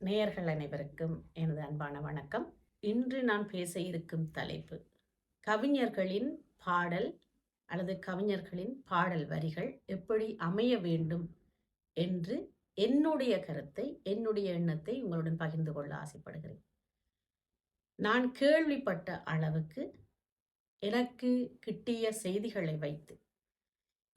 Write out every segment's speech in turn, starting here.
நேயர்கள் அனைவருக்கும் எனது அன்பான வணக்கம். இன்று நான் பேச இருக்கும் தலைப்பு கவிஞர்களின் பாடல் அல்லது கவிஞர்களின் பாடல் வரிகள் எப்படி அமைய வேண்டும் என்று என்னுடைய கருத்தை என்னுடைய எண்ணத்தை உங்களுடன் பகிர்ந்து கொள்ள ஆசைப்படுகிறேன். நான் கேள்விப்பட்ட அளவுக்கு எனக்கு கிட்டிய செய்திகளை வைத்து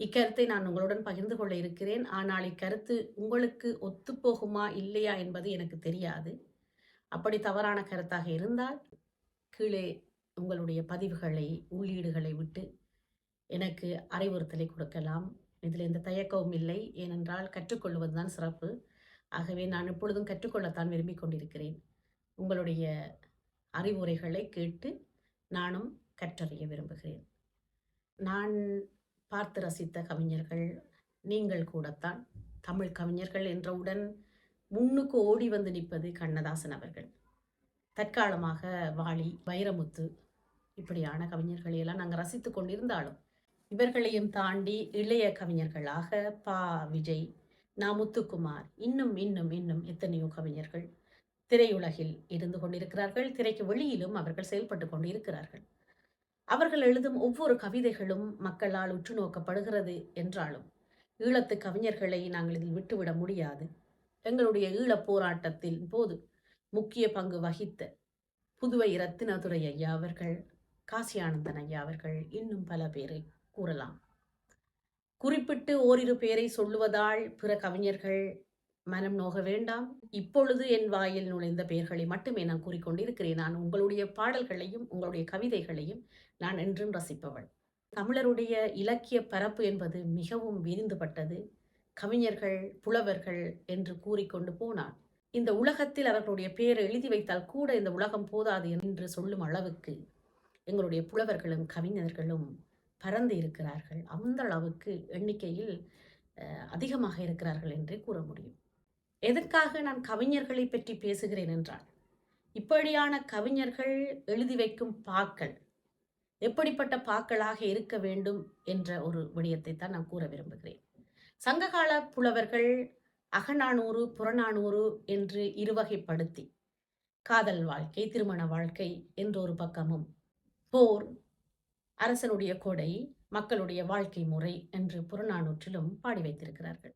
இக்கருத்தை நான் உங்களுடன் பகிர்ந்து கொள்ள இருக்கிறேன். ஆனால் இக்கருத்து உங்களுக்கு ஒத்துப்போகுமா இல்லையா என்பது எனக்கு தெரியாது. அப்படி தவறான கருத்தாக இருந்தால் கீழே உங்களுடைய பதிவுகளை உள்ளீடுகளை விட்டு எனக்கு அறிவுறுத்தலை கொடுக்கலாம். இதில் எந்த தயக்கமும் இல்லை. ஏனென்றால் கற்றுக்கொள்வதுதான் சிறப்பு. ஆகவே நான் எப்பொழுதும் கற்றுக்கொள்ளத்தான் விரும்பிக் கொண்டிருக்கிறேன். உங்களுடைய அறிவுரைகளை கேட்டு நானும் கற்றறிய விரும்புகிறேன். நான் பார்த்து ரசித்த கவிஞர்கள் நீங்கள் கூடத்தான். தமிழ் கவிஞர்கள் என்றவுடன் முன்னுக்கு ஓடி வந்து நிற்பது கண்ணதாசன் அவர்கள். தற்காலமாக வாலி வைரமுத்து இப்படியான கவிஞர்களையெல்லாம் நாங்கள் ரசித்து கொண்டிருந்தாலும் இவர்களையும் தாண்டி இளைய கவிஞர்களாக பா. விஜய் நா. முத்துக்குமார் இன்னும் இன்னும் இன்னும் எத்தனையோ கவிஞர்கள் திரையுலகில் இருந்து கொண்டிருக்கிறார்கள். திரைக்கு வெளியிலும் அவர்கள் செயல்பட்டு கொண்டிருக்கிறார்கள். அவர்கள் எழுதும் ஒவ்வொரு கவிதைகளும் மக்களால் உற்று நோக்கப்படுகிறது என்றாலும் ஈழத்து கவிஞர்களை நாங்கள் இதில் விட்டுவிட முடியாது. எங்களுடைய ஈழப் போராட்டத்தின் போது முக்கிய பங்கு வகித்த புதுவை ரத்தினதுரை ஐயா அவர்கள் காசியானந்தன் ஐயா அவர்கள் இன்னும் பல பேரை கூறலாம். குறிப்பிட்டு ஓரிரு பேரை சொல்லுவதால் பிற கவிஞர்கள் மனம் நோக வேண்டாம். இப்பொழுது என் வாயில் நுழைந்த பெயர்களை மட்டுமே நான் கூறிக்கொண்டிருக்கிறேன். நான் உங்களுடைய பாடல்களையும் உங்களுடைய கவிதைகளையும் நான் என்றும் ரசிப்பவள். தமிழருடைய இலக்கிய பரப்பு என்பது மிகவும் விரிந்துபட்டது. கவிஞர்கள் புலவர்கள் என்று கூறிக்கொண்டு போனான். இந்த உலகத்தில் அவர்களுடைய பெயரை எழுதி வைத்தால் கூட இந்த உலகம் போதாது என்று சொல்லும் அளவுக்கு எங்களுடைய புலவர்களும் கவிஞர்களும் பறந்து இருக்கிறார்கள். அந்த அளவுக்கு எண்ணிக்கையில் அதிகமாக இருக்கிறார்கள் என்றே கூற முடியும். எதற்காக நான் கவிஞர்களை பற்றி பேசுகிறேன் என்றால் இப்படியான கவிஞர்கள் எழுதி வைக்கும் பாக்கள் எப்படிப்பட்ட பாக்களாக இருக்க வேண்டும் என்ற ஒரு விடயத்தை தான் நான் கூற விரும்புகிறேன். சங்ககால புலவர்கள் அகநானூறு புறநானூறு என்று இருவகைப்படுத்தி காதல் வாழ்க்கை திருமண வாழ்க்கை என்ற ஒரு பக்கமும் போர் அரசனுடைய கொடை மக்களுடைய வாழ்க்கை முறை என்று புறநானூற்றிலும் பாடி வைத்திருக்கிறார்கள்.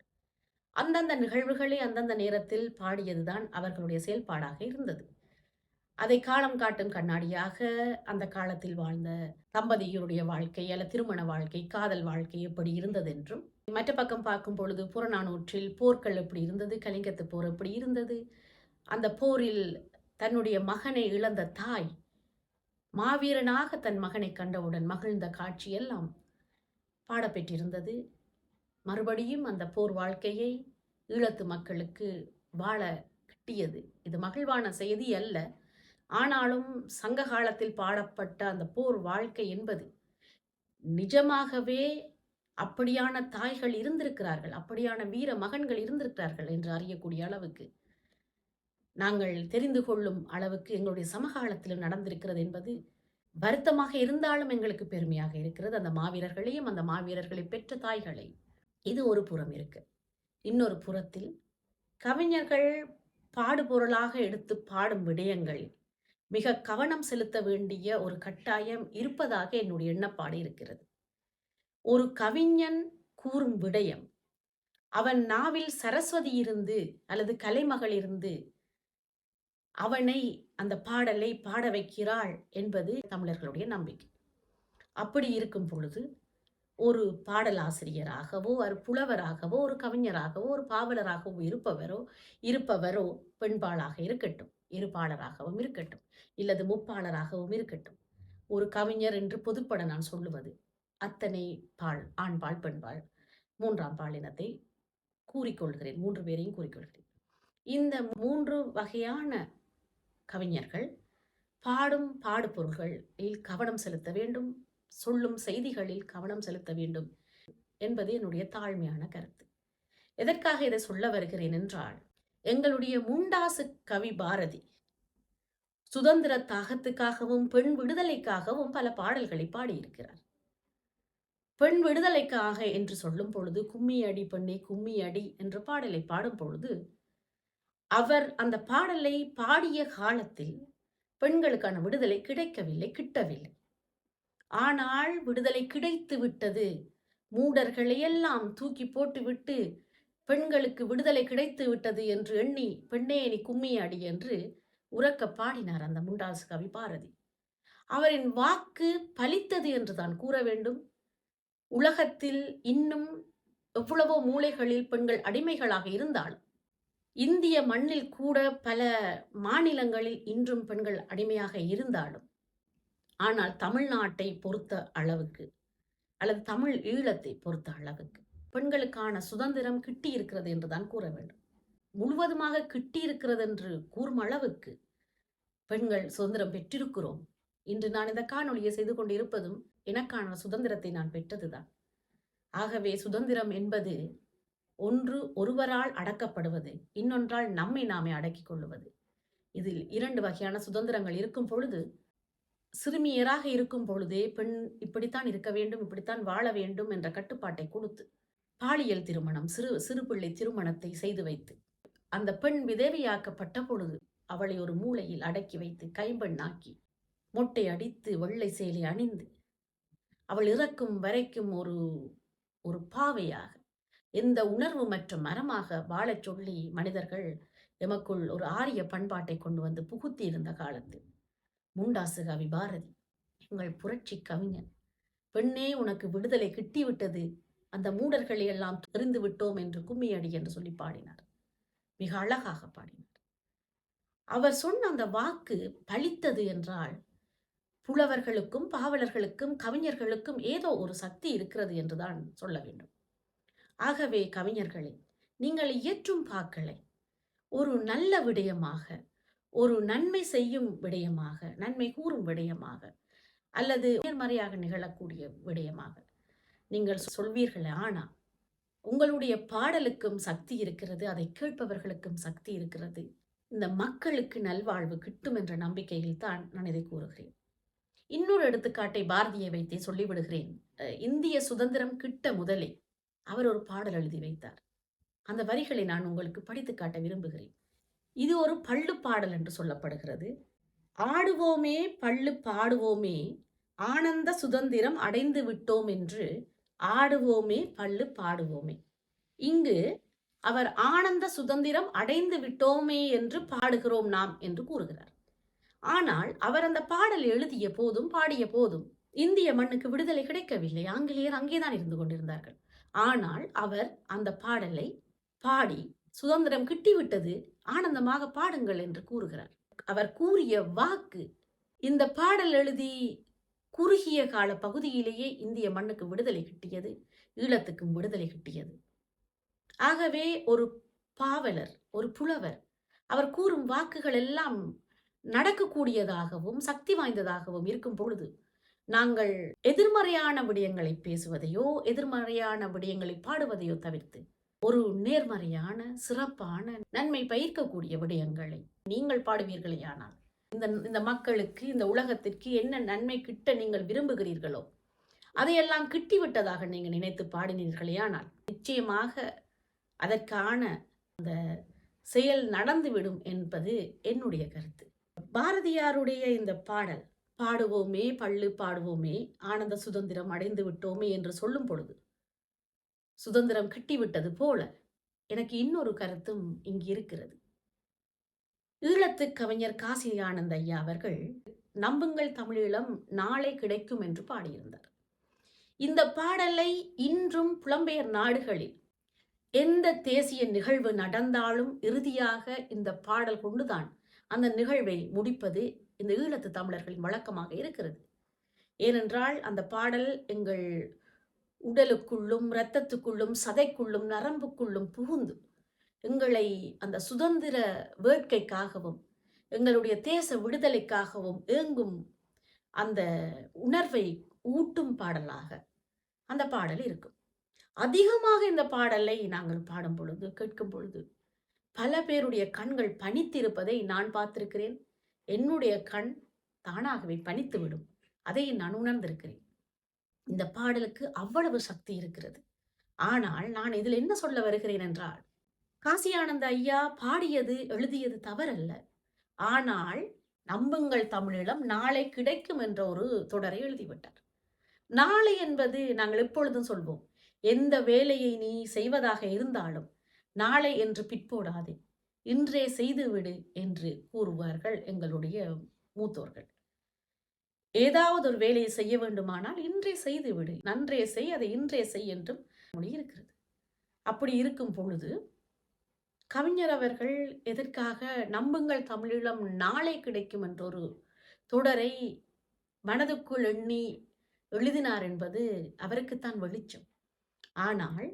அந்தந்த நிகழ்வுகளை அந்தந்த நேரத்தில் பாடியதுதான் அவர்களுடைய செயல்பாடாக இருந்தது. அதை காலம் காட்டும் கண்ணாடியாக அந்த காலத்தில் வாழ்ந்த தம்பதியருடைய வாழ்க்கை அல்ல திருமண வாழ்க்கை காதல் வாழ்க்கை எப்படி இருந்தது என்றும் மற்ற பக்கம் பார்க்கும் பொழுது புறநானூற்றில் போர்கள் எப்படி இருந்தது கலிங்கத்து போர் எப்படி இருந்தது அந்த போரில் தன்னுடைய மகனை இழந்த தாய் மாவீரனாக தன் மகனை கண்டவுடன் மகிழ்ந்த காட்சியெல்லாம் பாடப்பெற்றிருந்தது. மறுபடியும் அந்த போர் வாழ்க்கையை ஈழத்து மக்களுக்கு வாழ கிட்டியது. இது மகிழ்வான செய்தி அல்ல. ஆனாலும் சங்க காலத்தில் பாடப்பட்ட அந்த போர் வாழ்க்கை என்பது நிஜமாகவே அப்படியான தாய்கள் இருந்திருக்கிறார்கள் அப்படியான வீர மகன்கள் இருந்திருக்கிறார்கள் என்று அறியக்கூடிய அளவுக்கு நாங்கள் தெரிந்து கொள்ளும் அளவுக்கு எங்களுடைய சமகாலத்திலும் நடந்திருக்கிறது என்பது வருத்தமாக இருந்தாலும் எங்களுக்கு பெருமையாக இருக்கிறது. அந்த மாவீரர்களையும் அந்த மாவீரர்களை பெற்ற தாய்களை இது ஒரு புறம் இருக்கு. இன்னொரு புறத்தில் கவிஞர்கள் பாடுபொருளாக எடுத்து பாடும் விடயங்கள் மிக கவனம் செலுத்த வேண்டிய ஒரு கட்டாயம் இருப்பதாக என்னுடைய எண்ணப்பாடு இருக்கிறது. ஒரு கவிஞன் கூறும் விடயம் அவன் நாவில் சரஸ்வதி இருந்து அல்லது கலைமகள் இருந்து அவனை அந்த பாடலை பாட வைக்கிறாள் என்பது தமிழர்களுடைய நம்பிக்கை. அப்படி இருக்கும் பொழுது ஒரு பாடலாசிரியராகவோ ஒரு புலவராகவோ ஒரு கவிஞராகவோ ஒரு பாவலராகவோ இருப்பவரோ இருப்பவரோ பெண்பாளாக இருக்கட்டும் இருபாளராகவும் இருக்கட்டும் இல்லது முப்பாளராகவும் இருக்கட்டும். ஒரு கவிஞர் என்று பொதுப்பட நான் சொல்லுவது அத்தனை பால் ஆண்பால் பெண்பால் மூன்றாம் பாலினத்தை கூறிக்கொள்கிறேன் மூன்று பேரையும் கூறிக்கொள்கிறேன். இந்த மூன்று வகையான கவிஞர்கள் பாடும் பாடுபொருள்களில் கவனம் செலுத்த வேண்டும் சொல்லும் செய்திகளில் கவனம் செலுத்த வேண்டும் என்பது என்னுடைய தாழ்மையான கருத்து. எதற்காக இதை சொல்ல வருகிறேன் என்றால் எங்களுடைய முண்டாசு கவி பாரதி சுதந்திர தாகத்துக்காகவும் பெண் விடுதலைக்காகவும் பல பாடல்களை பாடியிருக்கிறார். பெண் விடுதலைக்காக என்று சொல்லும் பொழுது கும்மி அடி பெண்ணே கும்மி அடி என்ற பாடலை பாடும் பொழுது அவர் அந்த பாடலை பாடிய காலத்தில் பெண்களுக்கான விடுதலை கிடைக்கவில்லை கிட்டவில்லை. ஆனால் விடுதலை கிடைத்து விட்டது. மூடர்களையெல்லாம் தூக்கி போட்டுவிட்டு பெண்களுக்கு விடுதலை கிடைத்து விட்டது என்று எண்ணி பெண்ணே நீ கும்மி அடி என்று உறக்க பாடினார் அந்த முண்டாசு கவி பாரதி. அவரின் வாக்கு பலித்தது என்று தான் கூற வேண்டும். உலகத்தில் இன்னும் எவ்வளவோ மூலைகளில் பெண்கள் அடிமைகளாக இருந்தாலும் இந்திய மண்ணில் கூட பல மாநிலங்களில் இன்றும் பெண்கள் அடிமையாக இருந்தாலும் ஆனால் தமிழ்நாட்டை பொறுத்த அளவுக்கு அல்லது தமிழ் ஈழத்தை பொறுத்த அளவுக்கு பெண்களுக்கான சுதந்திரம் கிட்டி இருக்கிறது என்றுதான் கூற வேண்டும். முழுவதுமாக கிட்டி இருக்கிறது என்று கூறும் அளவுக்கு பெண்கள் சுதந்திரம் பெற்றிருக்கிறோம். இன்று நான் இந்த காணொலியை செய்து கொண்டிருப்பதும் எனக்கான சுதந்திரத்தை நான் பெற்றதுதான். ஆகவே சுதந்திரம் என்பது ஒன்று ஒருவரால் அடக்கப்படுவது இன்னொன்றால் நம்மை நாமே அடக்கிக் கொள்ளுவது. இதில் இரண்டு வகையான சுதந்திரங்கள் இருக்கும் பொழுது சிறுமியராக இருக்கும் பொழுதே பெண் இப்படித்தான் இருக்க வேண்டும் இப்படித்தான் வாழ வேண்டும் என்ற கட்டுப்பாட்டை கொடுத்து பாலியல் திருமணம் சிறு சிறு பிள்ளை திருமணத்தை செய்து வைத்து அந்த பெண் விதவையாக்கப்பட்ட பொழுது அவளை ஒரு மூலையில் அடக்கி வைத்து கைம்பெண்ணாக்கி மொட்டை அடித்து வெள்ளை சேலை அணிந்து அவள் இறக்கும் வரைக்கும் ஒரு ஒரு பாவையாக எந்த உணர்வு மற்றும் மரமாக வாழச் சொல்லி மனிதர்கள் எமக்குள் ஒரு ஆரிய பண்பாட்டை கொண்டு வந்து புகுத்தி இருந்த காலத்தில் மூண்டாசு கவி பாரதி எங்கள் புரட்சி கவிஞன். பெண்ணே உனக்கு விடுதலை கிட்டிவிட்டது. அந்த மூடர்களை எல்லாம் தெரிந்து விட்டோம் என்று கும்மியடி என்று சொல்லி பாடினார். மிக அழகாக பாடினார். அவர் சொன்ன அந்த வாக்கு பழித்தது என்றால் புலவர்களுக்கும் பாவலர்களுக்கும் கவிஞர்களுக்கும் ஏதோ ஒரு சக்தி இருக்கிறது என்றுதான் சொல்ல வேண்டும். ஆகவே கவிஞர்களே நீங்கள் இயற்றும் பாக்களை ஒரு நல்ல விடயமாக ஒரு நன்மை செய்யும் விடயமாக நன்மை கூறும் விடயமாக அல்லது நேர்மறையாக நிகழக்கூடிய விடயமாக நீங்கள் சொல்வீர்கள். ஆனா உங்களுடைய பாடலுக்கும் சக்தி இருக்கிறது அதை கேட்பவர்களுக்கும் சக்தி இருக்கிறது. இந்த மக்களுக்கு நல்வாழ்வு கிட்டும் என்ற நம்பிக்கையில் தான் நான் இதை கூறுகிறேன். இன்னொரு எடுத்துக்காட்டை பாரதியை வைத்தே சொல்லிவிடுகிறேன். இந்திய சுதந்திரம் கிட்ட முதலே அவர் ஒரு பாடல் எழுதி வைத்தார். அந்த வரிகளை நான் உங்களுக்கு படித்து காட்ட விரும்புகிறேன். இது ஒரு பள்ளு பாடல் என்று சொல்லப்படுகிறது. ஆடுவோமே பள்ளு பாடுவோமே ஆனந்த சுதந்திரம் அடைந்து விட்டோம் என்று ஆடுவோமே பள்ளு பாடுவோமே. இங்கு அவர் ஆனந்த சுதந்திரம் அடைந்து விட்டோமே என்று பாடுகிறோம் நாம் என்று கூறுகிறார். ஆனால் அவர் அந்த பாடல் எழுதிய போதும் பாடிய போதும் இந்திய மண்ணுக்கு விடுதலை கிடைக்கவில்லை. ஆங்கிலேயர் அங்கேதான் இருந்து கொண்டிருந்தார்கள். ஆனால் அவர் அந்த பாடலை பாடி சுதந்திரம் கிட்டிவிட்டது ஆனந்தமாக பாடுங்கள் என்று கூறுகிறார். அவர் கூறிய வாக்கு இந்த பாடல் எழுதி குறுகிய கால பகுதியிலேயே இந்திய மண்ணுக்கு விடுதலை கிட்டியது ஈழத்துக்கும் விடுதலை கிட்டியது. ஆகவே ஒரு பாவலர் ஒரு புலவர் அவர் கூறும் வாக்குகள் எல்லாம் நடக்கக்கூடியதாகவும் சக்தி வாய்ந்ததாகவும் இருக்கும் பொழுது நாங்கள் எதிர்மறையான விடயங்களை பேசுவதையோ எதிர்மறையான விடயங்களை பாடுவதையோ தவிர்த்து ஒரு நேர்மறையான சிறப்பான நன்மை பயிர்க்கக்கூடிய விடயங்களை நீங்கள் பாடுவீர்களேயானால் இந்த இந்த மக்களுக்கு இந்த உலகத்திற்கு என்ன நன்மை கிட்ட நீங்கள் விரும்புகிறீர்களோ அதையெல்லாம் கிட்டிவிட்டதாக நீங்கள் நினைத்து பாடினீர்களேயானால் நிச்சயமாக அதற்கான அந்த செயல் நடந்துவிடும் என்பது என்னுடைய கருத்து. பாரதியாருடைய இந்த பாடல் பாடுவோமே பள்ளு பாடுவோமே ஆனந்த சுதந்திரம் அடைந்து விட்டோமே என்று சொல்லும் பொழுது சுதந்திரம் கிட்டிவிட்டது போல எனக்கு இன்னொரு கருத்தும் இங்கு இருக்கிறது. ஈழத்து கவிஞர் காசி ஆனந்த் ஐயா அவர்கள் நம்புங்கள் தமிழீழம் நாளை கிடைக்கும் என்று பாடியிருந்தார். இந்த பாடலை இன்றும் புலம்பெயர் நாடுகளில் எந்த தேசிய நிகழ்வு நடந்தாலும் இறுதியாக இந்த பாடல் கொண்டுதான் அந்த நிகழ்வை முடிப்பது இந்த ஈழத்து தமிழர்களின் வழக்கமாக இருக்கிறது. ஏனென்றால் அந்த பாடல் எங்கள் உடலுக்குள்ளும் இரத்தத்துக்குள்ளும் சதைக்குள்ளும் நரம்புக்குள்ளும் புகுந்து எங்களை அந்த சுதந்திர வேட்கைக்காகவும் எங்களுடைய தேச விடுதலைக்காகவும் ஏங்கும் அந்த உணர்வை ஊட்டும் பாடலாக அந்த பாடல் இருக்கும். அதிகமாக இந்த பாடலை நாங்கள் பாடும் பொழுது கேட்கும் பொழுது பல பேருடைய கண்கள் பனித்திருப்பதை நான் பார்த்திருக்கிறேன். என்னுடைய கண் தானாகவே பணித்துவிடும் அதை நான் உணர்ந்திருக்கிறேன். இந்த பாடலுக்கு அவ்வளவு சக்தி இருக்கிறது. ஆனால் நான் இதில் என்ன சொல்ல வருகிறேன் என்றால் காசியானந்த ஐயா பாடியது எழுதியது தவறல்ல. ஆனால் நம்புங்கள் தமிழீழம் நாளை கிடைக்கும் என்ற ஒரு தொடரை எழுதிவிட்டார். நாளை என்பது நாங்கள் எப்பொழுதும் சொல்வோம் எந்த வேலையை நீ செய்வதாக இருந்தாலும் நாளை என்று பிற்போடாதே இன்றே செய்துவிடு என்று கூறுவார்கள் எங்களுடைய மூத்தோர்கள். ஏதாவது ஒரு வேலையை செய்ய வேண்டுமானால் இன்றே செய்துவிடு. நன்றே செய் அதை இன்றே செய் என்றும் மொழி இருக்கிறது. அப்படி இருக்கும் பொழுது கவிஞர் அவர்கள் எதற்காக நம்புங்கள் தமிழீழம் நாளை கிடைக்கும் என்ற ஒரு தொடரை மனதுக்குள் எண்ணி எழுதினார் என்பது அவருக்குத்தான் வெளிச்சம். ஆனால்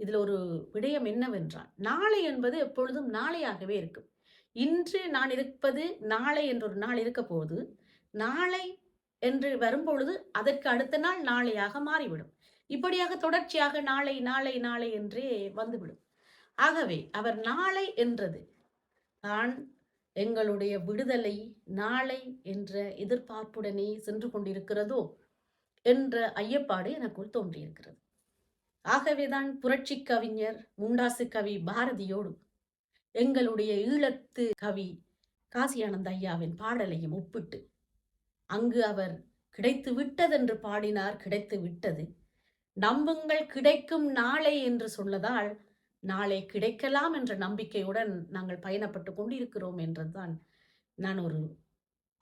இதில் ஒரு விடயம் என்னவென்றால் நாளை என்பது எப்பொழுதும் நாளையாகவே இருக்கும். இன்று நான் இருப்பது நாளை என்றொரு நாள் இருக்க போது நாளை என்று வரும்பொழுது அதற்கு அடுத்த நாள் நாளையாக மாறிவிடும். இப்படியாக தொடர்ச்சியாக நாளை நாளை நாளை என்றே வந்துவிடும். ஆகவே அவர் நாளை என்றது. தான் எங்களுடைய விடுதலை நாளை என்ற எதிர்பார்ப்புடனே சென்று கொண்டிருக்கிறதோ என்ற ஐயப்பாடு எனக்குள் தோன்றியிருக்கிறது. ஆகவேதான் புரட்சி கவிஞர் முண்டாசு கவி பாரதியோடு எங்களுடைய ஈழத்து கவி காசியானந்த ஐயாவின் பாடலையும் ஒப்பிட்டு அங்கு அவர் கிடைத்து விட்டதென்று பாடினார் கிடைத்து விட்டது. நம்புங்கள் கிடைக்கும் நாளை என்று சொல்லதால் நாளை கிடைக்கலாம் என்ற நம்பிக்கையுடன் நாங்கள் பயணப்பட்டு கொண்டிருக்கிறோம் என்றுதான் நான் ஒரு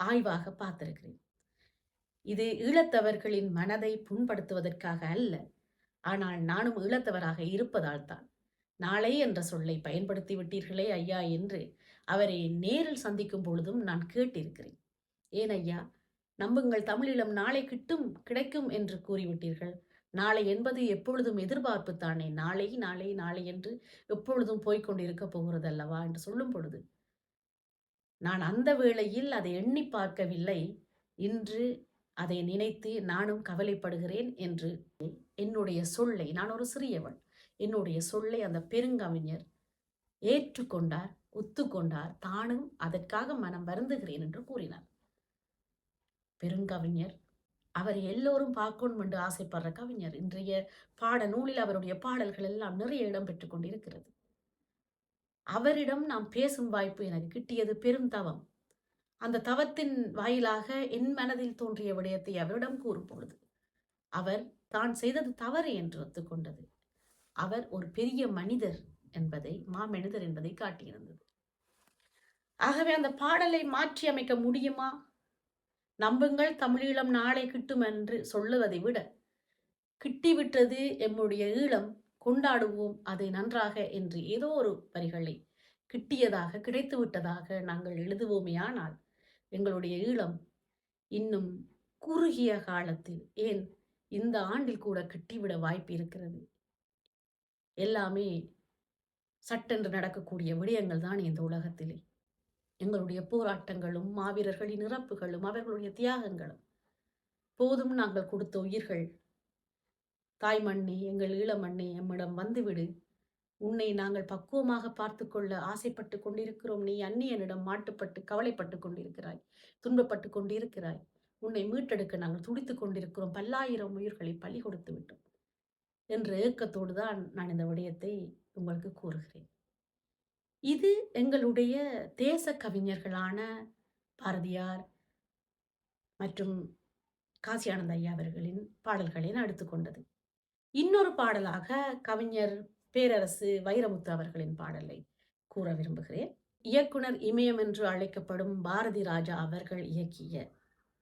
ஆய்வாக பார்த்திருக்கிறேன். இது ஈழத்தவர்களின் மனதை புண்படுத்துவதற்காக அல்ல ஆனால் நானும் ஈழத்தவராக இருப்பதால் தான். நாளை என்ற சொல்லை பயன்படுத்தி விட்டீர்களே ஐயா என்று அவரை நேரில் சந்திக்கும் பொழுதும் நான் கேட்டிருக்கிறேன். ஏன் ஐயா? நம்புங்கள் தமிழீழம் நாளை கிட்டும் கிடைக்கும் என்று கூறிவிட்டீர்கள். நாளை என்பது எப்பொழுதும் எதிர்பார்ப்பு தானே? நாளை நாளை நாளை என்று எப்பொழுதும் போய்கொண்டிருக்க போகிறது அல்லவா என்று சொல்லும் பொழுது நான் அந்த வேளையில் அதை எண்ணி பார்க்கவில்லை. இன்று அதை நினைத்து நானும் கவலைப்படுகிறேன் என்று என்னுடைய சொல்லை நான் ஒரு சிறியவள் என்னுடைய சொல்லை அந்த பெருங்கவிஞர் ஏற்றுக்கொண்டார் ஒத்துக்கொண்டார். தானும் அதற்காக மனம் வருந்துகிறேன் என்று கூறினார். பெருங்கவிஞர். அவர் எல்லோரும் பார்க்கணும் என்று ஆசைப்படுற கவிஞர். இன்றைய பாட நூலில் அவருடைய பாடல்கள் எல்லாம் நிறைய இடம் பெற்றுக் கொண்டிருக்கிறது. அவரிடம் நாம் பேசும் வாய்ப்பு எனக்கு கிட்டியது பெரும் தவம். அந்த தவத்தின் வாயிலாக என் மனதில் தோன்றிய விடயத்தை அவரிடம் கூறும் பொழுது அவர் தான் செய்தது தவறு என்று ஒத்துக்கொண்டது. அவர் ஒரு பெரிய மனிதர் என்பதை மாமனிதர் என்பதை காட்டியிருந்தது. ஆகவே அந்த பாடலை மாற்றி அமைக்க முடியுமா? நம்புங்கள் தமிழீழம் நாளை கிட்டும் என்று சொல்லுவதை விட கிட்டிவிட்டது எம்முடைய ஈழம் கொண்டாடுவோம் அதை நன்றாக என்று ஏதோ ஒரு வரிகளை கிட்டியதாக கிடைத்து விட்டதாக நாங்கள் எழுதுவோமே ஆனால் எங்களுடைய ஈழம் இன்னும் குறுகிய காலத்தில் ஏன் இந்த ஆண்டில் கூட கிட்டிவிட வாய்ப்பு இருக்கிறது எல்லாமே சட்டென்று நடக்கக்கூடிய விடயங்கள் தான் இந்த உலகத்திலே. எங்களுடைய போராட்டங்களும் மாவீரர்களின் இறப்புகளும் அவர்களுடைய தியாகங்களும். போதும் நாங்கள் கொடுத்த உயிர்கள். தாய் மண்ணே எங்கள் ஈழமண்ணே எம்மிடம் வந்துவிடு. உன்னை நாங்கள் பக்குவமாக பார்த்து கொள்ள ஆசைப்பட்டு கொண்டிருக்கிறோம். நீ அந்நியனிடம் மாட்டுப்பட்டு கவலைப்பட்டு கொண்டிருக்கிறாய். துன்பப்பட்டு கொண்டிருக்கிறாய். உன்னை மீட்டெடுக்க நாங்கள் துடித்துக் கொண்டிருக்கிறோம். பல்லாயிரம் உயிர்களை பலி கொடுத்து விட்டோம். என்ற ஏக்கத்தோடு தான் நான் இந்த விடயத்தை உங்களுக்கு கூறுகிறேன். இது எங்களுடைய தேச கவிஞர்களான பாரதியார் மற்றும் காசியானந்த ஐயா அவர்களின் பாடல்களை நான் எடுத்துக்கொண்டது. இன்னொரு பாடலாக கவிஞர் பேரரசு வைரமுத்து அவர்களின் பாடலை கூற விரும்புகிறேன். இயக்குனர் இமயம் என்று அழைக்கப்படும் பாரதி ராஜா அவர்கள் இயக்கிய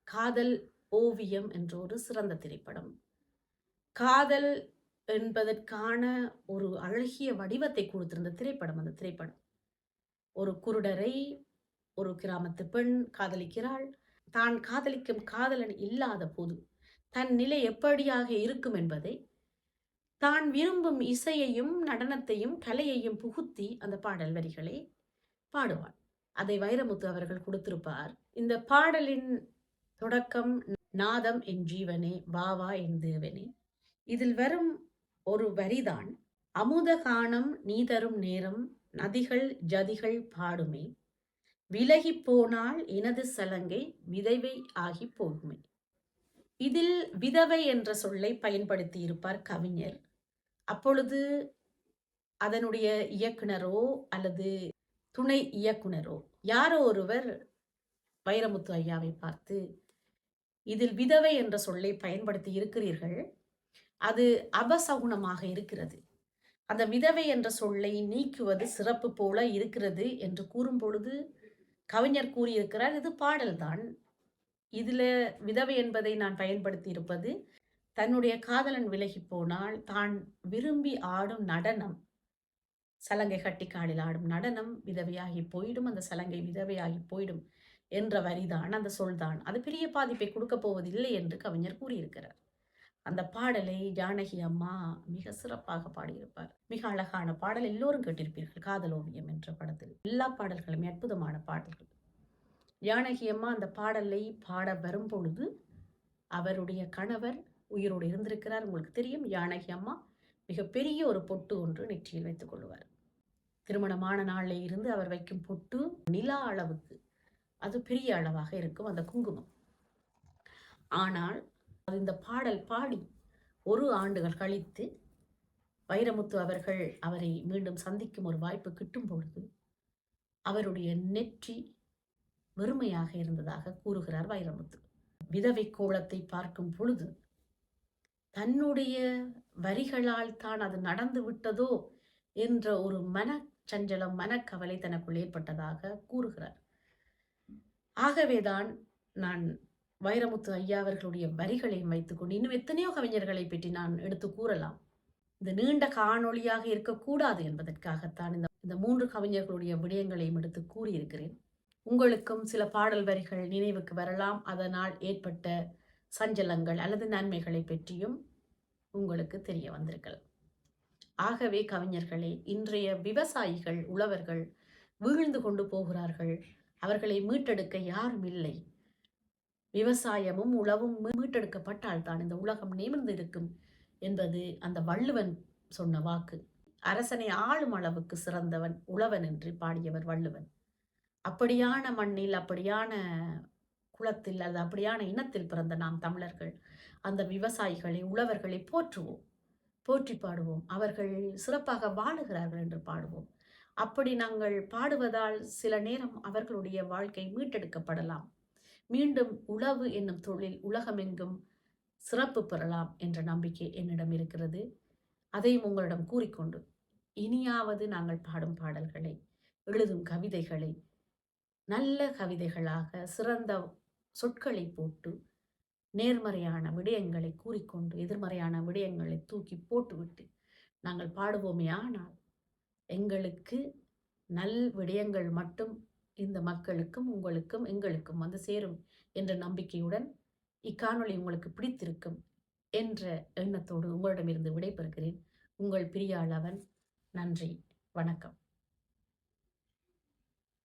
காதல் ஓவியம் என்ற ஒரு சிறந்த திரைப்படம். காதல் என்பதற்கான ஒரு அழகிய வடிவத்தை கொடுத்திருந்த திரைப்படம் அந்த திரைப்படம். ஒரு குருடரை ஒரு கிராமத்து பெண் காதலிக்கிறாள். தான் காதலிக்கும் காதலன் இல்லாத போது தன் நிலை எப்படியாக இருக்கும் என்பதை தான் விரும்பும் இசையையும் நடனத்தையும் கலையையும் புகுத்தி அந்த பாடல் வரிகளை பாடுவாள். அதை வைரமுத்து அவர்கள் கொடுத்திருப்பார். இந்த பாடலின் தொடக்கம் நாதம் என் ஜீவனே வாவா என் தேவனே இதில் வரும் ஒரு வரிதான் அமுத காணம் நீ தரும் நேரம் நதிகள் ஜதிகள் பாடுமே. விலகி போனால் எனது சலங்கை விதவை ஆகி போகுமே. இதில் விதவை என்ற சொல்லை பயன்படுத்தி இருப்பார் கவிஞர். அப்பொழுது அதனுடைய இயக்குனரோ அல்லது துணை இயக்குனரோ யாரோ ஒருவர் வைரமுத்து ஐயாவை பார்த்து இதில் விதவை என்ற சொல்லை பயன்படுத்தி இருக்கிறீர்கள். அது அபசகுணமாக இருக்கிறது. அந்த விதவை என்ற சொல்லை நீக்குவது சிறப்பு போல இருக்கிறது என்று கூறும் பொழுது கவிஞர் கூறியிருக்கிறார் இது பாடல்தான். இதில் விதவை என்பதை நான் பயன்படுத்தி இருப்பது தன்னுடைய காதலன் விலகி போனால் தான் விரும்பி ஆடும் நடனம். சலங்கை கட்டிக்காலில் ஆடும் நடனம் விதவையாகி போயிடும் அந்த சலங்கை விதவையாகி போயிடும் என்ற வரிதான் அந்த சொல்தான். அது பெரிய பாதிப்பை கொடுக்க போவதில்லை என்று கவிஞர் கூறியிருக்கிறார். அந்த பாடலை ஜானகி அம்மா மிக சிறப்பாக பாடியிருப்பார். மிக அழகான பாடல் எல்லோரும் கேட்டிருப்பீர்கள். காதல் ஓவியம் என்ற படத்தில். எல்லா பாடல்களுமே அற்புதமான பாடல்கள். ஜானகி அம்மா அந்த பாடலை பாட வரும் பொழுது அவருடைய கணவர் உயிரோடு இருந்திருக்கிறார். உங்களுக்கு தெரியும் ஜானகி அம்மா மிகப்பெரிய ஒரு பொட்டு ஒன்று நெற்றியில் வைத்துக் கொள்வார் திருமணமான நாளில் இருந்து அவர் வைக்கும் பொட்டு நிலா அளவுக்கு அது பெரிய அளவாக இருக்கும் அந்த குங்குமம். ஆனால் அது இந்த பாடல் பாடி ஒரு ஆண்டுகள் கழித்து வைரமுத்து அவர்கள் அவரை மீண்டும் சந்திக்கும் ஒரு வாய்ப்பு கிட்டும் பொழுது அவருடைய நெற்றி வெறுமையாக இருந்ததாக கூறுகிறார் வைரமுத்து. விதவை கோலத்தை பார்க்கும் பொழுது தன்னுடைய வரிகளால் தான் அது நடந்து விட்டதோ என்ற ஒரு மனச்சஞ்சலம் மனக்கவலை தனக்குள் ஏற்பட்டதாக கூறுகிறார். ஆகவேதான் நான் வைரமுத்து ஐயா அவர்களுடைய வரிகளையும் வைத்துக்கொண்டு இன்னும் எத்தனையோ கவிஞர்களை பற்றி நான் எடுத்து கூறலாம். இந்த நீண்ட காணொளியாக இருக்கக்கூடாது என்பதற்காகத்தான் இந்த இந்த மூன்று கவிஞர்களுடைய விடயங்களையும் எடுத்து கூறியிருக்கிறேன். உங்களுக்கும் சில பாடல் வரிகள் நினைவுக்கு வரலாம். அதனால் ஏற்பட்ட சஞ்சலங்கள் அல்லது நன்மைகளை பற்றியும் உங்களுக்கு தெரிய வந்திருக்கலாம் ஆகவே கவிஞர்களே இன்றைய விவசாயிகள் உழவர்கள் வீழ்ந்து கொண்டு போகிறார்கள். அவர்களை மீட்டெடுக்க யாரும் இல்லை. விவசாயமும் உழவும் மீட்டெடுக்கப்பட்டால் தான் இந்த உலகம் நிமிர்ந்து இருக்கும் என்பது அந்த வள்ளுவன் சொன்ன வாக்கு. அரசனை ஆளும் அளவுக்கு சிறந்தவன் உழவன் என்று பாடியவர் வள்ளுவன். அப்படியான மண்ணில் அப்படியான குலத்தில் அல்லது அப்படியான இனத்தில் பிறந்த நாம் தமிழர்கள் அந்த விவசாயிகளை உழவர்களை போற்றுவோம். போற்றி பாடுவோம். அவர்கள் சிறப்பாக வாழுகிறார்கள் என்று பாடுவோம். அப்படி நாங்கள் பாடுவதால் சில நேரம் அவர்களுடைய வாழ்க்கை மீட்டெடுக்கப்படலாம். மீண்டும் உழவு என்னும் தொழில் உலகமெங்கும் சிறப்பு பெறலாம் என்ற நம்பிக்கை என்னிடம் இருக்கிறது. அதையும் உங்களிடம் கூறிக்கொண்டு இனியாவது நாங்கள் பாடும் பாடல்களை எழுதும் கவிதைகளை நல்ல கவிதைகளாக சிறந்த சொற்களை போட்டு நேர்மறையான விடயங்களை கூறிக்கொண்டு எதிர்மறையான விடயங்களை தூக்கி போட்டுவிட்டு நாங்கள் பாடுவோமே ஆனால் எங்களுக்கு நல் விடயங்கள் மட்டும் இந்த மக்களுக்கும் உங்களுக்கும் எங்களுக்கும் வந்து சேரும் என்ற நம்பிக்கையுடன் இக்காணொளி உங்களுக்கு பிடித்திருக்கும் என்ற எண்ணத்தோடு உங்களிடமிருந்து விடைபெறுகிறேன். உங்கள் பிரியாளவன் நன்றி. வணக்கம்.